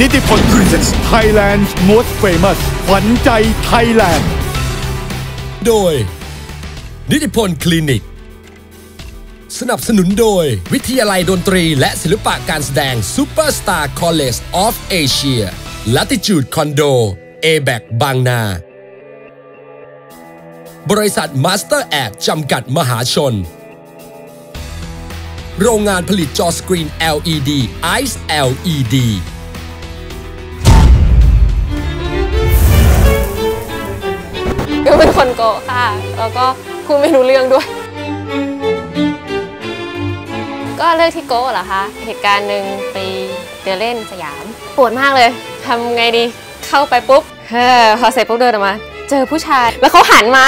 นิติพล Presents Thailand Most Famous ขวัญใจไทยแลนด์ โดย นิติพลคลินิก สนับสนุนโดย วิทยาลัยดนตรีและศิลปะการแสดง Superstar College of Asia Latitude Condo a b a c บางนา บริษัท Master a จำกัดมหาชน โรงงานผลิตจอสกรีน LED Ice LED ก็เป็นคนโกะค่ะ แล้วก็พูดไม่รู้เรื่องด้วย ก็เลือกที่โกะเหรอคะ เหตุการณ์หนึ่งไปเดินเล่นสยามปวดมากเลยทำไงดี เข้าไปปุ๊บ เฮ้อพอเสร็จปุ๊บเดินออกมา เจอผู้ชาย แล้วเขาหันมา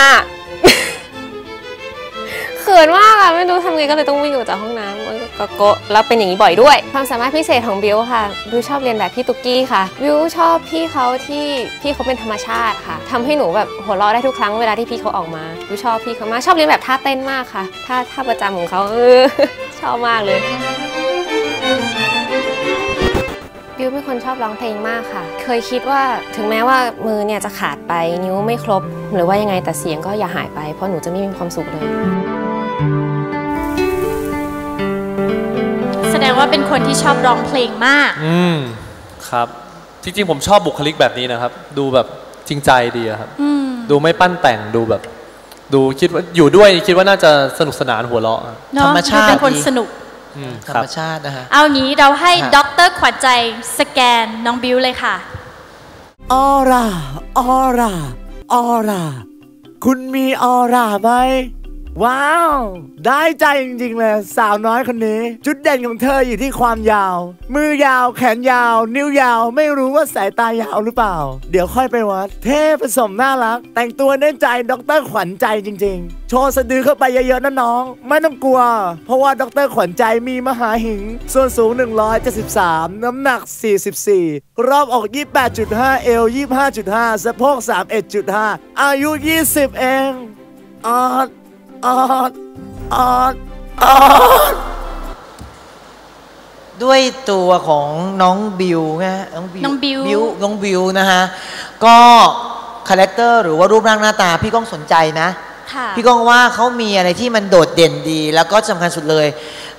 ขินมากอะไม่รู้ทำไงก็เลยต้องวิ่งออกจากห้องน้ำก็โกะแล้วเป็นอย่างนี้บ่อยด้วย ความสามารถพิเศษของบิวค่ะบิวชอบเรียนแบบพี่ตุ๊กกี้ค่ะบิวชอบพี่เขาที่พี่เขาเป็นธรรมชาติค่ะทำให้หนูแบบหัวเราะได้ทุกครั้งเวลาที่พี่เขาออกมาบิวชอบพี่เขามากชอบเรียนแบบท่าเต้นมากค่ะท่าท่าประจำของเขาเออชอบมากเลยบิวเป็นคนชอบร้องเพลงมากค่ะ เคยคิดว่าถึงแม้ว่ามือเนี่ยจะขาดไปนิ้วไม่ครบ หรือว่ายังไงแต่เสียงก็อย่าหายไป เพราะหนูจะไม่มีความสุขเลย ว่าเป็นคนที่ชอบร้องเพลงมาก อืมครับ จริงๆผมชอบบุคลิกแบบนี้นะครับ ดูแบบจริงใจดีอะครับ อืมดูไม่ปั้นแต่งดูแบบ ดูคิดว่าอยู่ด้วยคิดว่าน่าจะสนุกสนานหัวเราะอะเนาะธรรมชาติ ดูเป็นคนดีสนุก อืมธรครัรบ มชาตินะฮะ เอางี้เราให้ฮะ ด็อกเตอร์ขวัญใจสแกนน้องบิวเลยค่ะ ออร่า ออร่า ออร่า คุณมีออร่าไหม ว้าว ได้ใจจริงๆเลย สาวน้อยคนนี้ จุดเด่นของเธออยู่ที่ความยาว มือยาวแขนยาว นิ้วยาว ไม่รู้ว่าสายตายาวหรือเปล่า เดี๋ยวค่อยไปวัด เท่ผสมน่ารัก แต่งตัวเน้นใจดรขวัญใจจริง ๆ โชว์สะดือเข้าไปเยอะๆนะน้อง ไม่ต้องกลัว เพราะว่าดรขวัญใจมีมหาหิง ส่วนสูง 173 น้ำหนัก 44 รอบอก 28.5 เอว 25.5 สะโพก 31.5 อายุ 20 เองออด ออดออดออดด้วยตัวของน้องบิวนะฮะน้องบิวน้องบิวบิวน้องบิวนะฮะก็คาแรคเตอร์หรือว่ารูปร่างหน้าตาพี่ก้องสนใจนะ พี่ก้องว่าเขามีอะไรที่มันโดดเด่นดี แล้วก็สำคัญสุดเลย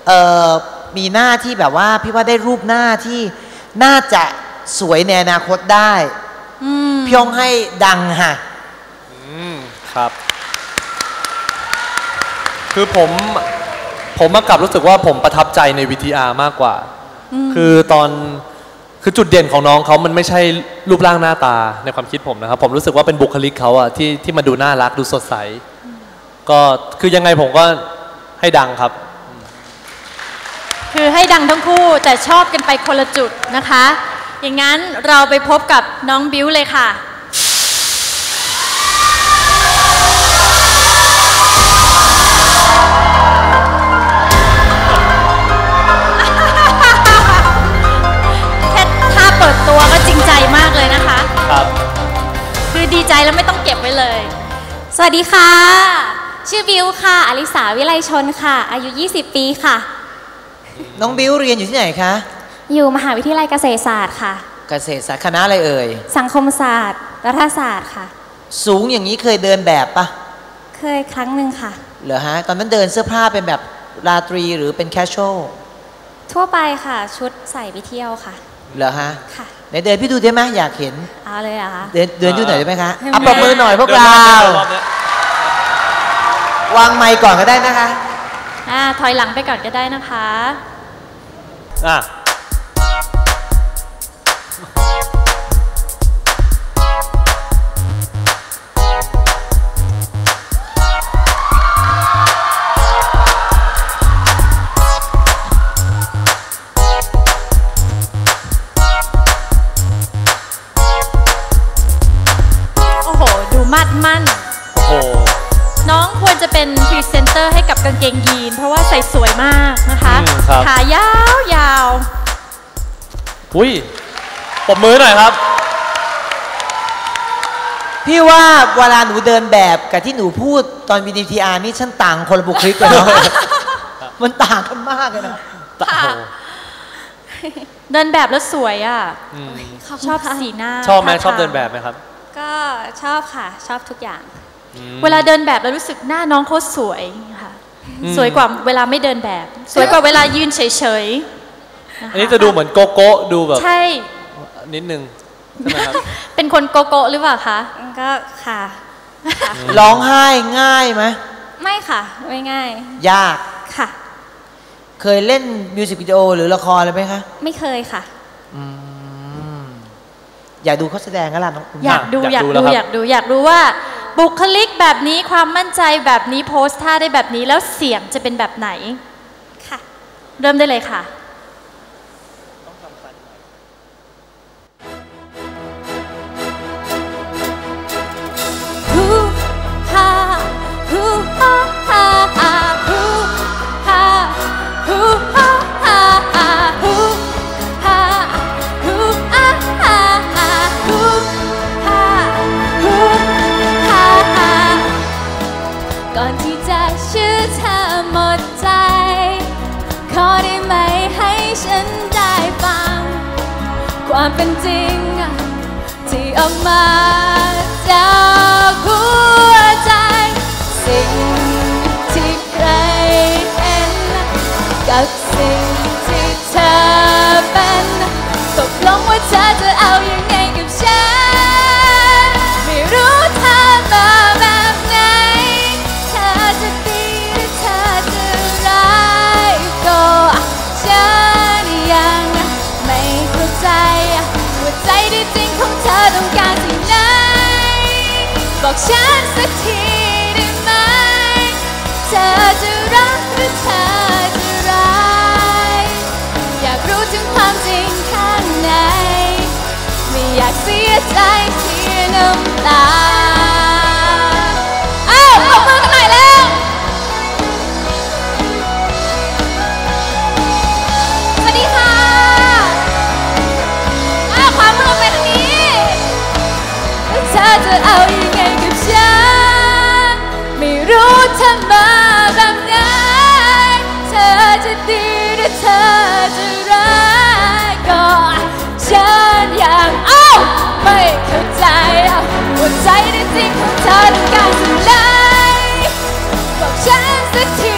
เออมีหน้าที่แบบว่าพี่ว่าได้รูปหน้าที่น่าจะสวยในอนาคตได้พี่ก้องให้ดังค่ะอืมครับ คือผมผมมากลับรู้สึกว่าผมประทับใจใน VTR มากกว่า คือตอนคือจุดเด่นของน้องเขามันไม่ใช่รูปร่างหน้าตาในความคิดผมนะครับ ผมรู้สึกว่าเป็นบุคลิกเขาอะที่ที่มันดูน่ารักดูสดใส ก็คือยังไงผมก็ให้ดังครับ คือให้ดังทั้งคู่แต่ชอบกันไปคนละจุดนะคะ อย่างนั้นเราไปพบกับน้องบิวเลยค่ะ วัสดีค่ะ ชื่อบิวค่ะ อลิสาวิไลชนค่ะ อายุ 20 ปีค่ะ น้องบิวเรียนอยู่ที่ไหนคะ อยู่มหาวิทยาลัยเกษตรศาสตร์ค่ะ เกษตรศาสตร์คณะอะไรเอ่ย สังคมศาสตร์ รัฐศาสตร์ค่ะ สูงอย่างนี้เคยเดินแบบปะ เคยครั้งหนึ่งค่ะ เหรอฮะ ตอนนั้นเดินเสื้อผ้าเป็นแบบราตรีหรือเป็นแคชช a l ทั่วไปค่ะ ชุดใส่ไปเที่ยวค่ะ เหรอฮะค่ะไหนเดินพี่ดูได้ไหมอยากเห็น เอาเลยเหรอะคะ เดินเดินดูหน่อยได้ไหมคะให้เอาปรบมือหน่อยพวกเรา วางไมค์ก่อนก็ได้นะคะ อ่าถอยหลังไปก่อนก็ได้นะคะ อะ อุ้ยปมมือหน่อยครับ พี่ว่าเวลาหนูเดินแบบกับที่หนูพูดตอน VDTR นี่ฉันต่างคนละบุคลิกเลยเนาะ มันต่างกันมากเลยนะโอ้โหเดินแบบแล้วสวยอะ อืมชอบสีหน้าชอบไหมท่าชอบเดินทางแบบไหมครับ ก็ชอบค่ะ ชอบทุกอย่างเวลาเดินแบบแล้วรู้สึกหน้าน้องเขาสวยค่ะ อืม สวยกว่าเวลาไม่เดินแบบ สวยกว่าเวลายืนเฉยๆนะคะ อันนี้จะดูเหมือนโกโก้ดูแบบ ใช่ นิดนึงใช่ไหมครับเป็นคนโกโก้หรือเปล่าคะก็ค่ะ ร้องไห้ง่ายไหมไม่ค่ะ ไม่ง่าย ยากค่ะ เคยเล่นมิวสิกวิดีโอหรือละครอะไรไหมคะ ไม่เคยค่ะอยากดูเขาแสดงก็ล่ะน้องอยากดูอะอยากกดูอายดูแล้วครับอยากดูอยากรู้ว่า บุคลิกแบบนี้ความมั่นใจแบบนี้โพสท่าได้แบบนี้แล้วเสียงจะเป็นแบบไหนค่ะ เริ่มได้เลยค่ะ ก่อนที่จะเชื่อเธอหมดใจ ขอได้ไหมให้ฉันได้ฟัง ความเป็นจริงที่ออกมาจาก บอกฉันสักทีได้ไหม เธอจะรักหรือเธอจะร้าย อยากรู้ถึงความจริงข้างใน ไม่อยากเสียใจเสียน้ำตา จะดีหรือเธอจะร้ายก็ฉันยังเอ้าไม่เข้าใจว่าใจที่จริงของเธอต้องการสิ่งไหนบอกฉันสักที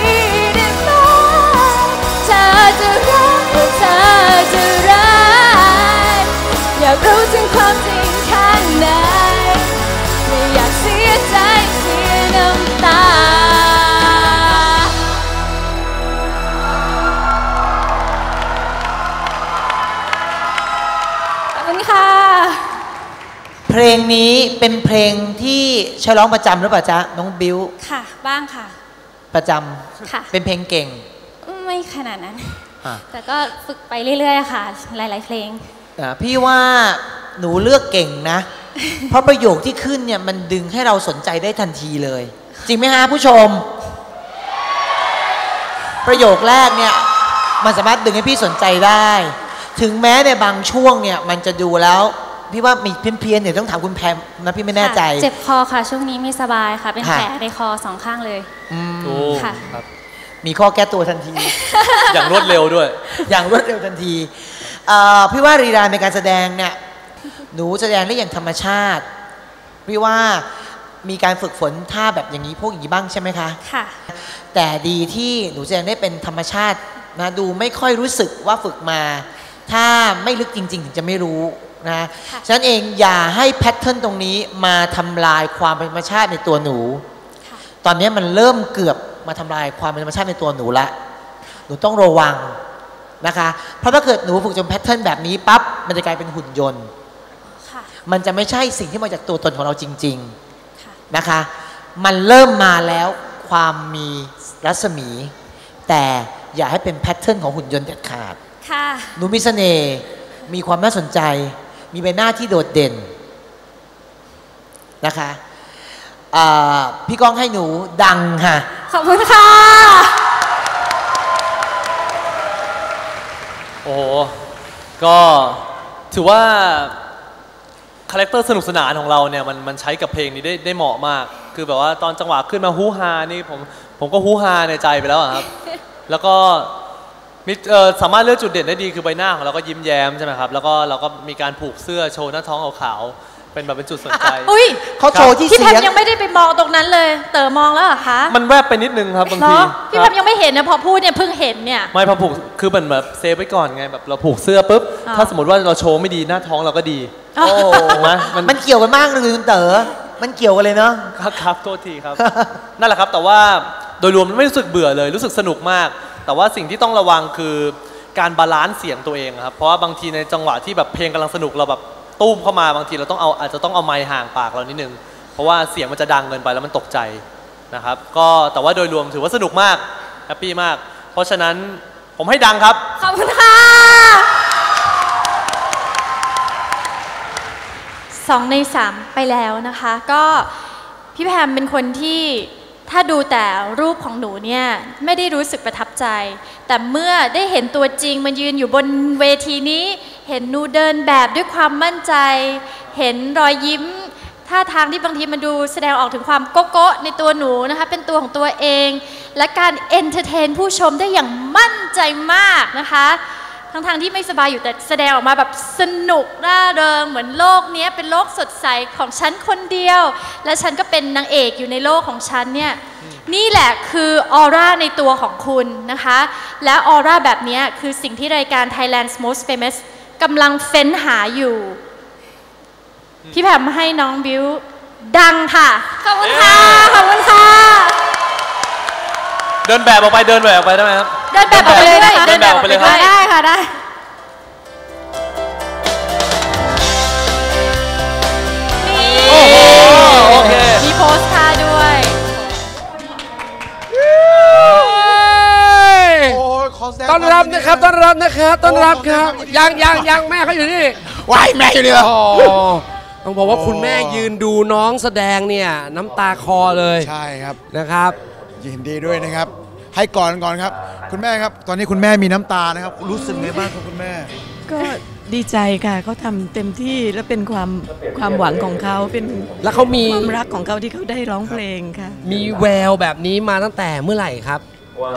ได้ไหมเธอจะรักหรือเธอจะร้ายอยากรู้ถึงความจริง งนี้เป็นเพลงที่ใช้ร้องประจำหรือเปล่าจ๊ะน้องบิวค่ะ บ้างค่ะ ประจค่ะำเป็นเพลงเก่ง ไม่ขนาดนั้นอะแต่ก็ฝึกไปเรื่อยๆค่ะ หลาย ๆ เพลงอะพี่ว่าหนูเลือกเก่งนะ เพราะประโยคที่ขึ้นเนี่ยมันดึงให้เราสนใจได้ทันทีเลย จริงไหมฮะผู้ชม ประโยคแรกเนี่ยมันสามารถดึงให้พี่สนใจได้ ถึงแม้ในบางช่วงเนี่ยมันจะดูแล้ว พี่ว่ามีเพี้ยนๆเนี่ยต้องถามคุณแพมนะพี่ไม่แน่ใจค่ะเจ็บคอค่ะช่วงนี้ไม่สบายค่ะ เป็นค่ะแผลในคอสองข้างเลยโอ้ค่ะครับ มีข้อแก้ตัวทันที อย่างรวดเร็วด้วย อย่างรวดเร็วทันทีเอ่อพี่ว่ารีราในการแสดงเนี่ยหนูแสดงได้อย่างธรรมชาติ พี่ว่ามีการฝึกฝนท่าแบบอย่างนี้พวกอย่างนี้บ้างใช่ไหมคะค่ะ แต่ดีที่หนูแสดงได้เป็นธรรมชาตินะดูไม่ค่อยรู้สึกว่าฝึกมา ถ้าไม่ลึกจริง ๆ ถึงจะไม่รู้ นะค่ะฉะนั้นเองอย่าให้แพทเทิร์นตรงนี้มาทำลายความเป็นธรรมชาติในตัวหนูค่ะตอนนี้มันเริ่มเกือบมาทำลายความเป็นธรรมชาติในตัวหนูละ หนูต้องระวังนะคะ เพราะถ้าเกิดหนูฝึกจนแพทเทิร์นแบบนี้ปั๊บ มันจะกลายเป็นหุ่นยนต์ค่ะมันจะไม่ใช่สิ่งที่มาจากตัวตนของเราจริงค่ะๆนะคะ มันเริ่มมาแล้วความมีรัศมี แต่อย่าให้เป็นแพทเทิร์นของหุ่นยนต์เด็ดขาดค่ะหนูมีเสน่ห์ มีความน่าสนใจ มีใบหน้าที่โดดเด่นนะคะอ่าพี่ก้องให้หนูดังค่ะ ขอบคุณค่ะ โอ้โหก็ถือว่า คาแรคเตอร์สนุกสนานของเราเนี่ยมันมันใช้กับเพลงนี้ได้ได้เหมาะมาก คือแบบว่าตอนจังหวะขึ้นมาฮู้ฮานี่ผมผมก็ฮู้ฮาในใจไปแล้วอะครับ แล้วก็ มีเอ่อสามารถเลือกจุดเด่นได้ดีคือใบหน้าของเราก็ยิ้มแย้มใช่ไหมครับ แล้วก็เราก็มีการผูกเสื้อโชว์หน้าท้องขาวๆเป็นแบบเป็นจุดสนใจ อุ้ยเขาโชว์ที่พี่แพเสีมยงยังไม่ได้ไปมองตรงนั้นเลย เต๋อมองแล้วเหรอคะมันแวบไปนิดนึงครับบางเหรทีอพี่คแพรับมยังไม่เห็นนะพอพูดเนี่ยเพิ่งเห็นเนี่ย ไม่พอผูกคือเหมือนแบบเซฟไว้ก่อนไงแบบเราผูกเสื้อปุ๊บอ่า ถ้าสมมติว่าเราโชว์ไม่ดีหน้าท้องเราก็ดีโอ้ถูกไหมมัน มันเกี่ยวกันมากเลยคุณเต๋อมันเกี่ยวกันเลยเนาะ ครับครับโทษทีครับ นั่นแหละครับแต่ว่าโดยรวมไม่รู้สึกเบื่อเลยรู้สึกสนุกมาก แต่ว่าสิ่งที่ต้องระวังคือการบาลานซ์เสียงตัวเองครับ เพราะว่าบางทีในจังหวะที่แบบเพลงกำลังสนุกเราแบบตุ้มเข้ามาบางทีเราต้องเอาอาจจะต้องเอาไมค์ห่างปากเรานิดนึง เพราะว่าเสียงมันจะดังเกินไปแล้วมันตกใจนะครับ ก็แต่ว่าโดยรวมถือว่าสนุกมากแฮปปี้มาก เพราะฉะนั้นผมให้ดังครับ ขอบคุณค่ะสองในสามไปแล้วนะคะ ก็พี่แพมเป็นคนที่ ถ้าดูแต่รูปของหนูเนี่ยไม่ได้รู้สึกประทับใจ แต่เมื่อได้เห็นตัวจริงมันยืนอยู่บนเวทีนี้ เห็นหนูเดินแบบด้วยความมั่นใจ เห็นรอยยิ้มท่าทางที่บางทีมันดูแสดงออกถึงความโก๊ะโก๊ะในตัวหนูนะคะเป็นตัวของตัวเอง และการเอนเตอร์เทนผู้ชมได้อย่างมั่นใจมากนะคะ ทั้งทางๆที่ไม่สบายอยู่แต่แสดงออกมาแบบสนุกร่าเริงเหมือนโลกเนี้ยเป็นโลกสดใสของฉันคนเดียว และฉันก็เป็นนางเอกอยู่ในโลกของฉันเนี่ยนี่แหละคือออร่าในตัวของคุณนะคะ และออร่าแบบเนี้ยคือสิ่งที่รายการ Thailand's Most Famous กำลังเฟ้นหาอยู่ พี่แผมให้น้องบิวดังค่ะ ขอบคุณค่ะ ขอบคุณค่ะ เดินแบบออกไปเดินแบบออกไปได้ไหมครับ เดินแบบออกไปเลยนะคะเดินแบบออกไปเลยครับได้ค่ะได้โอ้โหโอเคมีโพสท่าด้วยต้อนรับนะครับต้อนรับนะครับต้อนรับครับยังยังยังแม่เขาอยู่นี่ว้ายแม่อยู่นี่เหรออ๋อต้องบอกว่าคุณแม่ยืนดูน้องแสดงเนี่ยน้ำตาคลอเลยใช่ครับนะครับ ยินดีด้วยนะครับ ให้ก่อนก่อนครับ คุณแม่ครับ ตอนนี้คุณแม่มีน้ำตานะครับ รู้สึกไงบ้างครับคุณแม่ ก็ดีใจค่ะเขาทำเต็มที่และเป็นความความหวังของเขาเป็นแล้วเขามีความรักของเขาที่เขาได้ร้องเพลงค่ะ มีแววแบบนี้มาตั้งแต่เมื่อไหร่ครับ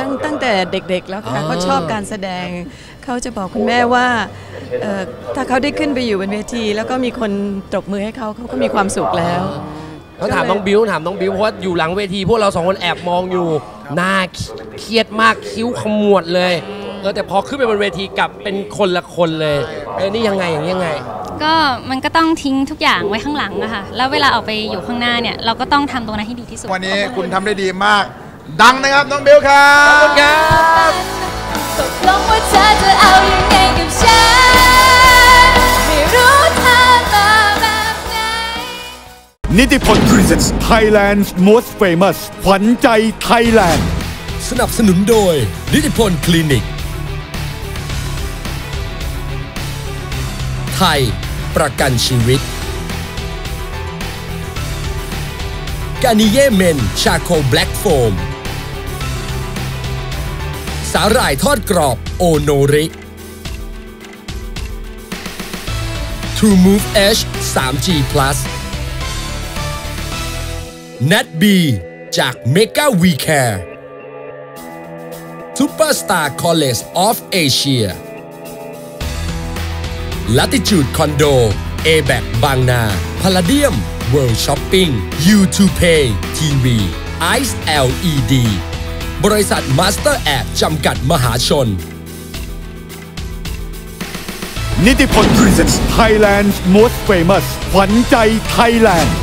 ตั้งตั้งแต่เด็กๆแล้วค่ะอ๋อเขาชอบการแสดง เขาจะบอกคุณแม่ว่าเอ่อถ้าเขาได้ขึ้นไปอยู่บนเวที แล้วก็มีคนตบมือให้เขาเขาก็มีความสุขแล้ว ต้องถามน้องบิวถามน้องบิวเพราะว่าอยู่หลังเวที พวกเราสองคนแอบมองอยู่หน้าเครียดมากคิ้วขมวดเลยเออแต่พอขึ้นไปบนเวทีกลับเป็นคนละคนเลยเออนี่ยังไงอย่างนี้ยังไง ก็มันก็ต้องทิ้งทุกอย่างไว้ข้างหลังอะค่ะแล้วเวลาออกไปอยู่ข้างหน้าเนี่ยเราก็ต้องทำตรงนั้นให้ดีที่สุดวันนี้คุณทำได้ดีมาก ดังนะครับน้องเบลครับขอบคุณครับตกลงว่าเธอจะเอายังไงกับฉัน นิติพล Presents Thailand's Most Famous ขวัญใจไทยแลนด์ สนับสนุนโดย นิติพลคลินิก ไทย ประกันชีวิต กานิเยเมน ชาโคแบล็กโฟม สาหร่ายทอดกรอบ โอโนริ True Move H 3G Plus Nat B จาก Mega We Care Superstar College of Asia Latitude Condo a b a c บางนา Palladium World Shopping U2Pay TV Ice LED บริษัท Master App จำกัดมหาชน นิติพล Presents Thailand's Most Famous ขวัญใจไทยแลนด์